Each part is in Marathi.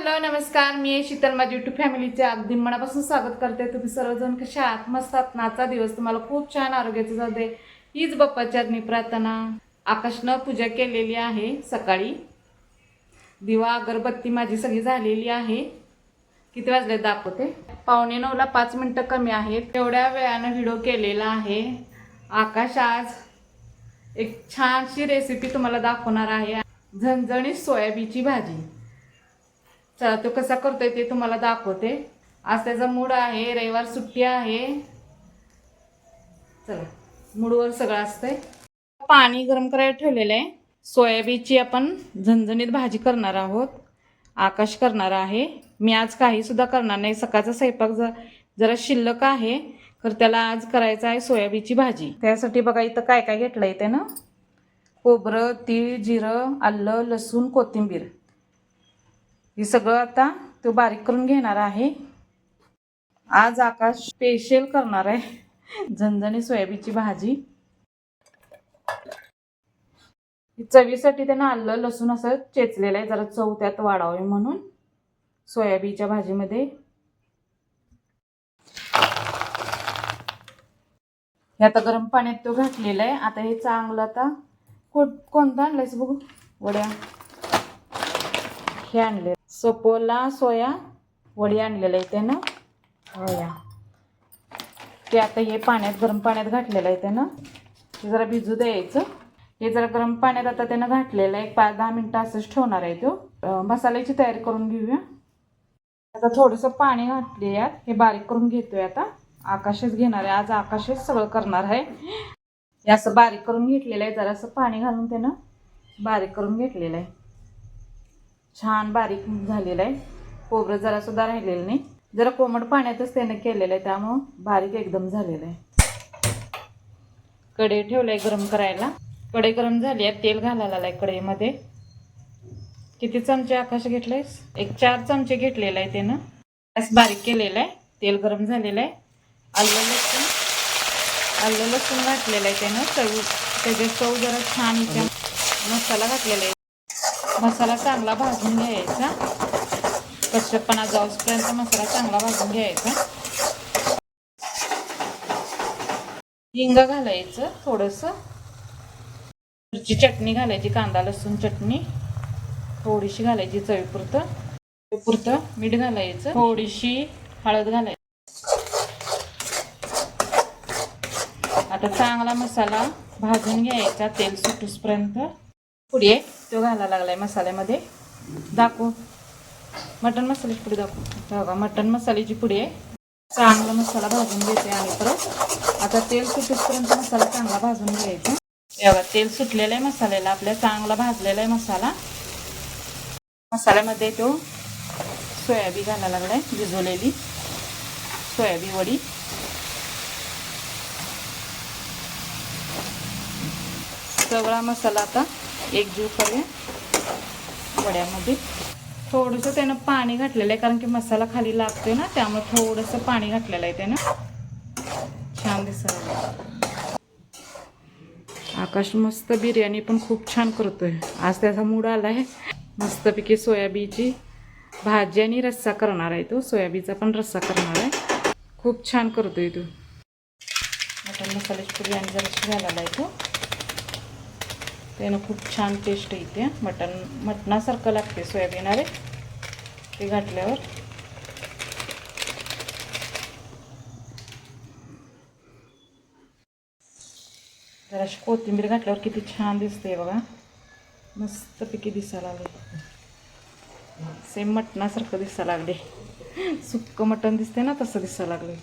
हॅलो नमस्कार. मी शीतल माझी युट्यूब फॅमिलीचे अगदी मनापासून स्वागत करते. तुम्ही सर्वजण कशा आहात? मस्त दिवस तुम्हाला खूप छान आरोग्याचं जाऊ दे. हीच मी प्रार्थना. आकाशनं पूजा केलेली आहे सकाळी. दिवा अगरबत्ती माझी सगळी झालेली आहे. किती वाजले दाखवते. पावणे नऊला पाच मिनटं कमी आहेत. तेवढ्या वेळानं व्हिडिओ केलेला आहे. आकाश आज एक छानशी रेसिपी तुम्हाला दाखवणार आहे. झणझणीत सोयाबीनची भाजी. चला तो कसा करतोय ते तुम्हाला दाखवते. आज त्याचा मूड आहे रविवार सुट्टी आहे. चला मूडवर सगळं असतंय. पाणी गरम करायला ठेवलेलं आहे. सोयाबीनची आपण झणझणीत भाजी करणार आहोत. आकाश करणार आहे. मी आज काहीसुद्धा करणार नाही. सकाळचा स्वयंपाक ज जरा शिल्लक आहे. तर त्याला आज करायचं आहे सोयाबीनची भाजी. त्यासाठी बघा इथं काय काय घेतलं आहे त्यानं. खोबरं तीळ जिरं आलं लसूण कोथिंबीर. हे सगळं आता तो बारीक करून घेणार आहे. आज आकाश स्पेशल करणार आहे. झणझणी सोयाबीनची भाजी. चवीसाठी त्यानं आलं लसूण असं चेचलेलं आहे. जरा चव त्यात वाढावे म्हणून सोयाबीनच्या भाजीमध्ये. हे आता गरम पाण्यात तो घातलेला आहे. आता हे चांगलं आता कोण कोणतं आणलंयस बघू? वड्या. हे आणले सपोला सोया वडी आणलेलं आहे त्यानं. वया ते आता हे पाण्यात गरम पाण्यात घातलेलं आहे त्यानं. ते जरा भिजू द्यायचं. हे जरा गरम पाण्यात आता त्यानं घातलेलं आहे. एक पाच दहा मिनटं असंच ठेवणार आहे तो. मसाल्याची तयारी करून घेऊया. आता थोडंसं पाणी घातले यात. हे बारीक करून घेतोय आता. आकाशच घेणार आहे. आज आकाशच सगळं करणार आहे. हे असं बारीक करून घेतलेलं आहे. जरासं पाणी घालून त्यानं बारीक करून घेतलेलं आहे. छान बारीक झालेलं आहे. खोबरं जरा सुद्धा राहिलेलं नाही. जरा कोमट पाण्यातच त्यानं केलेलं आहे त्यामुळं बारीक एकदम झालेलं आहे. कढई ठेवलंय गरम करायला. कढई गरम झाली आहे तेल घालायला आहे कढईमध्ये. किती चमचे आकाश घेतलेस एक चार चमचे घेतलेलं आहे त्यानं. गॅस बारीक केलेलं आहे तेल गरम झालेलं आहे. आलं लसूण. आलं लसूण घातलेलं आहे त्यानं चव. त्याचे चव जरा छान मसाला घातलेला आहे. मसाला चांगला भाजून घ्यायचा. कच्चपणा जाऊसपर्यंत मसाला चांगला भाजून घ्यायचा. हिंग घालायचं थोडंसं. मिरची चटणी घालायची कांदा लसूण चटणी. थोडीशी घालायची चवीपुरतं. चवीपुरतं मीठ घालायचं. थोडीशी हळद घालायची. आता चांगला मसाला भाजून घ्यायचा तेल सुटूसपर्यंत. पुढे तो घालायला आहे मसाल्यामध्ये. दाखव. मटन मसाल्याची पुडी दाखव. बघा मटन मसाल्याची पुडी आहे चांगला मसाला भाजून घेते आणि परत. आता तेल सुटेपर्यंत मसाला चांगला भाजून घ्यायचा. बघा तेल सुटलेलं आहे मसाल्याला आपल्या चांगला भाजलेला आहे मसाला. मसाल्यामध्ये तो सोयाबीन घालायला लागलाय भिजवलेली सोयाबीन वडी. सगळा मसाला आता एकजीव करूया. वड्यामध्ये. थोडंसं त्यानं पाणी घातलेलं आहे कारण की मसाला खाली लागतोय ना त्यामुळे थोडंसं पाणी घातलेलं आहे त्यानं. छान दिसायला आकाश मस्त बिर्याणी पण खूप छान करतोय. आज त्याचा मूड आला आहे मस्तपैकी सोयाबीनची भाजी आणि रस्सा करणार आहे तो. सोयाबीनचा पण रस्सा करणार आहे. खूप छान करतोय तो. मटन मसाल्याची पुरी आणि जरा घालायला आहे तो. त्यानं खूप छान टेस्ट येते. मटण मटणासारखं लागते सोयाबीन. अरे ते घातल्यावर. जराशी कोथिंबीर घातल्यावर किती छान दिसते बघा. मस्तपैकी दिसायला लागले. सेम मटणासारखं दिसायला लागले. सुक्क मटण दिसते ना तसं दिसायला लागले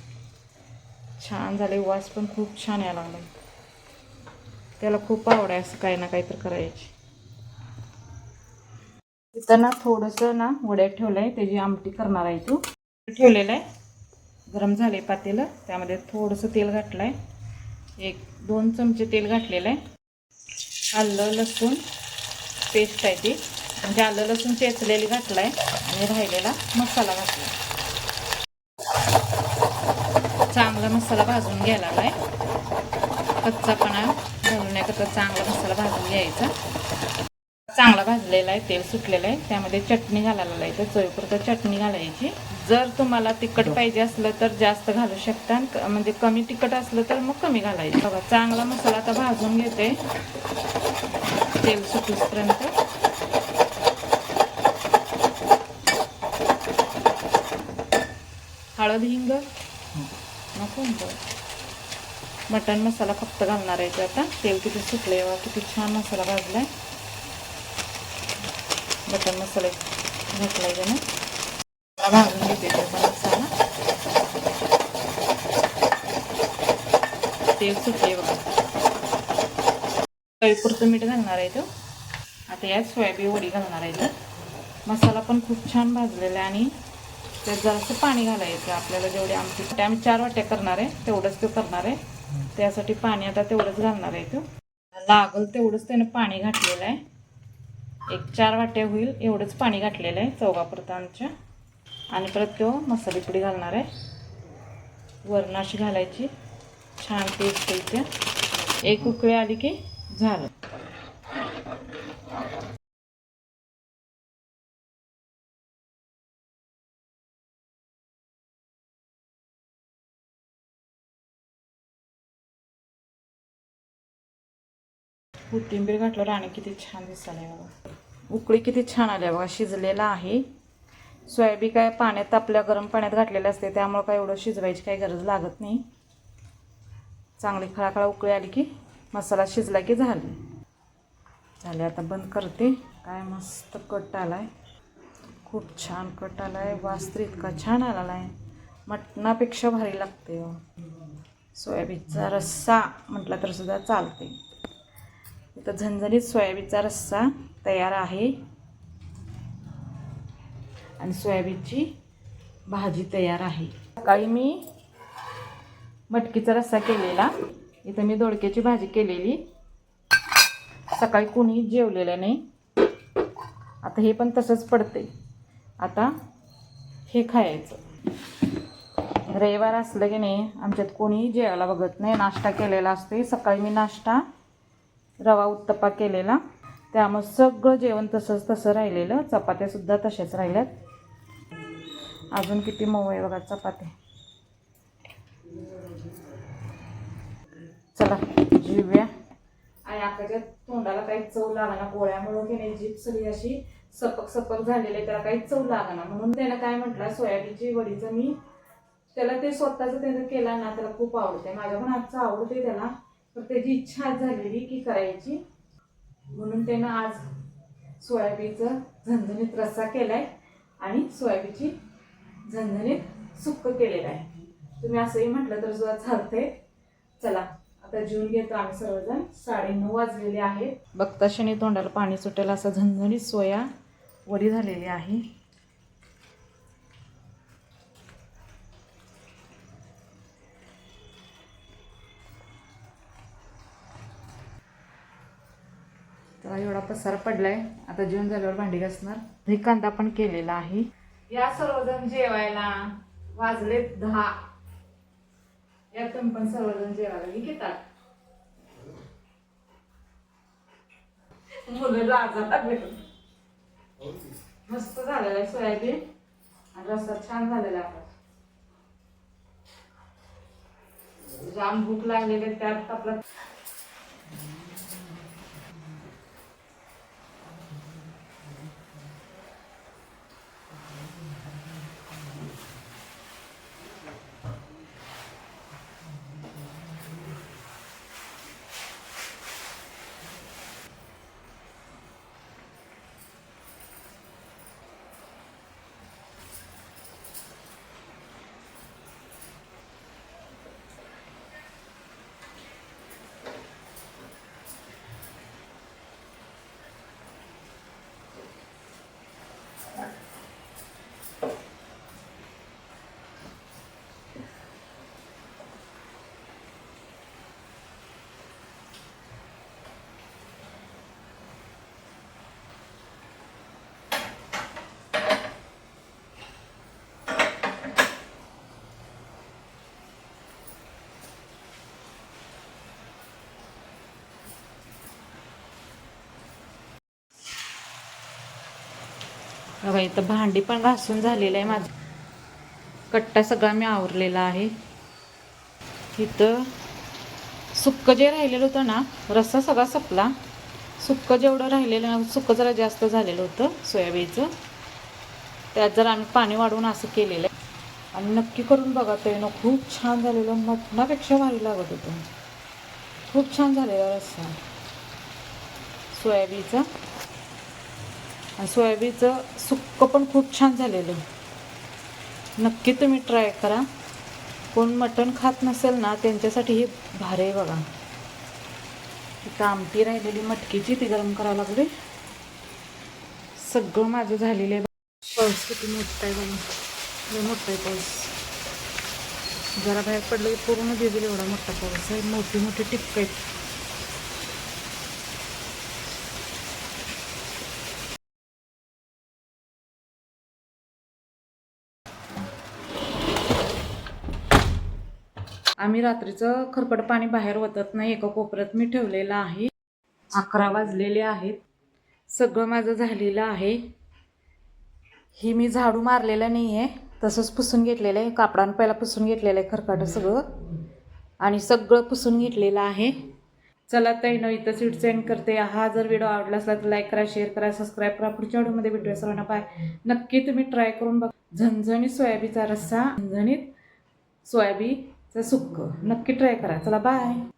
छान झाले वास पण खूप छान यायला लागला त्याला खूप आवड आहे असं काही ना काहीतरी करायची. तिथं ना थोडंसं ना वड्यात ठेवलं आहे त्याची आमटी करणार आहे तू. ठेवलेलं आहे. गरम झाले पातेलं त्यामध्ये थोडंसं तेल घातलं आहे एक दोन चमचे तेल घातलेलं आहे. आलं लसूण पेस्ट आहे ती. म्हणजे आलं लसूण चेचलेली घातलं आहे आणि राहिलेला मसाला घातला चांगला मसाला भाजून घ्यायला आहे कच्चापणा घालून तर चांगला मसाला भाजून घ्यायचा. चांगला भाजलेला आहे तेल सुटलेलं आहे. त्यामध्ये चटणी घालायला आहे तर चवीपुरतं चटणी घालायची. जर तुम्हाला तिखट पाहिजे असलं तर जास्त घालू शकता. आणि म्हणजे कमी तिखट असलं तर मग कमी घालायचं. बघा चांगला मसाला आता भाजून घेते. तेल सुटूसपर्यंत. हळद हिंग. नको मटन मसाला फक्त घालणार आहे आता. तेल किती सुटले वा किती छान मसाला भाजलाय. मटन मसाला घातलाय त्यानं. आता भाजून घेते मसाला. तेल सुटले बघा. चवीपुरतं मीठ घालणार आहे तो. आता यात सोयाबीन वडी घालणार आहे तर मसाला पण खूप छान भाजलेला आहे आणि त्यात जरासं पाणी घालायचं. आपल्याला जेवढे आमची आम्ही चार वाट्या करणार आहे तेवढंच ते करणार आहे. त्यासाठी पाणी आता तेवढंच घालणार आहे तो. लागल तेवढंच त्यानं पाणी घातलेलं आहे. एक चार वाट्या होईल एवढंच पाणी घातलेलं आहे चौघापुरतं आमच्या. आणि परत तो मसाली पुडी घालणार आहे. वरण अशी घालायची. छान टेस्ट येते एक उकळी आली की झालं. कोथिंबीर घातल्यावर आणि किती छान दिसायला बघा. उकळी किती छान आल्या बघा शिजलेला आहे. सोयाबीन काय पाण्यात आपल्या गरम पाण्यात घातलेलं असते त्यामुळं काय एवढं शिजवायची काही गरज लागत नाही. चांगली खळाखळा उकळी आली की मसाला शिजला की झाली. झाले आता बंद करते. काय मस्त कट आलाय. खूप छान कट आला आहे वास्त्र इतका छान आलेला आहे मटणापेक्षा भारी लागते हो. सोयाबीनचा रस्सा म्हटला तर सुद्धा चालते. तर झणझणीत सोयाबीनचा रस्सा तयार आहे. आणि सोयाबीनची भाजी तयार आहे. सकाळी मी मटकीचा रस्सा केलेला. इथं मी दोडक्याची भाजी केलेली. सकाळी कोणी जेवलेलं नाही. आता हे पण तसंच पडते आता हे खायचं. रविवार असलं की नाही आमच्यात कोणी जेवायला बघत नाही. नाश्ता केलेला असते सकाळी मी नाश्ता रवा उत्तप्पा केलेला. त्यामुळे सगळं जेवण तसंच तसं राहिलेलं. चपात्यासुद्धा तशाच राहिल्यात. अजून किती मऊ आहे बघा चपात्या. चला जीव्या. आणि आकाच्या तोंडाला काही चव लागणार गोळ्यामुळं की नाही जीभ सगळी अशी सपक सपक झालेली आहे त्याला काही चव लागणार म्हणून त्यानं काय म्हटलं सोयाबीनची वडीचं मी त्याला ते स्वतःचं त्यानं केला ना त्याला खूप आवडते माझ्या पण आजचं आवडते त्याला. तर त्याची इच्छा झालेली की करायची. म्हणून त्यानं आज सोयाबीनचं झणझणीत रस्सा आहे आणि सोयाबीनची झणझणीत सुक्क केलेलं आहे. तुम्ही असंही म्हटलं तर सुद्धा चालते चला आता जेवून घेतो आम्ही सर्वजण. साडेनऊ वाजलेले आहेत. बघता शनी तोंडाला पाणी सुटेल असं झणझणीत सोया वडी झालेली आहे. तर एवढा पसार पडलाय. आता जेवण झाल्यावर भांडी घासणार. कांदा पण केलेला आहे. या सर्वजण जेवायला वाजले दहा. या तुम्ही पण सर्वजण जेवायला घेतात मुलं लाजा टाकले मस्त झालेला आहे सोयाबीन. आणि रस्ता छान झालेला आहे. जाम भूक लागलेली त्यात आपला बघा इथं भांडी पण घासून झालेलं आहे माझं. कट्टा सगळा मी आवरलेला आहे. इथं सुक्क जे राहिलेलं होतं ना रस्सा सगळा सपला. सुक्क जेवढं राहिलेलं ना सुक्क जरा जास्त झालेलं होतं सोयाबीनचं. त्यात जर आम्ही पाणी वाढवून असं केलेलं आहे. आणि नक्की करून बघा ते ना खूप छान झालेलं मटणापेक्षा भारी लागत होतं. खूप छान झालेला रस्सा. सोयाबीनचा. सोयाबीनचं सुक्क पण खूप छान झालेलं नक्की तुम्ही ट्राय करा. कोण मटण खात नसेल ना त्यांच्यासाठी हे भारी आहे बघा. इथं आमटी राहिलेली मटकीची ती गरम करावं लागली सगळं माझं झालेलं आहे पाऊस किती मोठा आहे बघा. मोठा आहे पाऊस. जरा बाहेर पडलं की पूर्ण भिजल एवढा मोठा पाऊस आहे. मोठी मोठी टिपक आहेत. आम्ही रात्रीचं खरकट पाणी बाहेर वतत नाही एका कोपऱ्यात मी ठेवलेलं आहे. अकरा वाजलेले आहेत. सगळं माझं झालेलं आहे. ही मी झाडू मारलेलं नाही आहे तसंच पुसून घेतलेलं आहे. कापडानं पहिला पुसून घेतलेलं आहे खरकाटं सगळं. आणि सगळं पुसून घेतलेलं आहे. चला ताई न इथं सीट सेंड करते. हा जर व्हिडिओ आवडला असला तर लाईक करा शेअर करा सबस्क्राईब करा. पुढच्या व्हिडिओमध्ये भेटूया सर्वांना. पाय नक्की तुम्ही ट्राय करून बघा. झणझणीत सोयाबीनचा रस्सा झणझणीत सोयाबीन. सुक्क नक्की ट्राय करा. चला बाय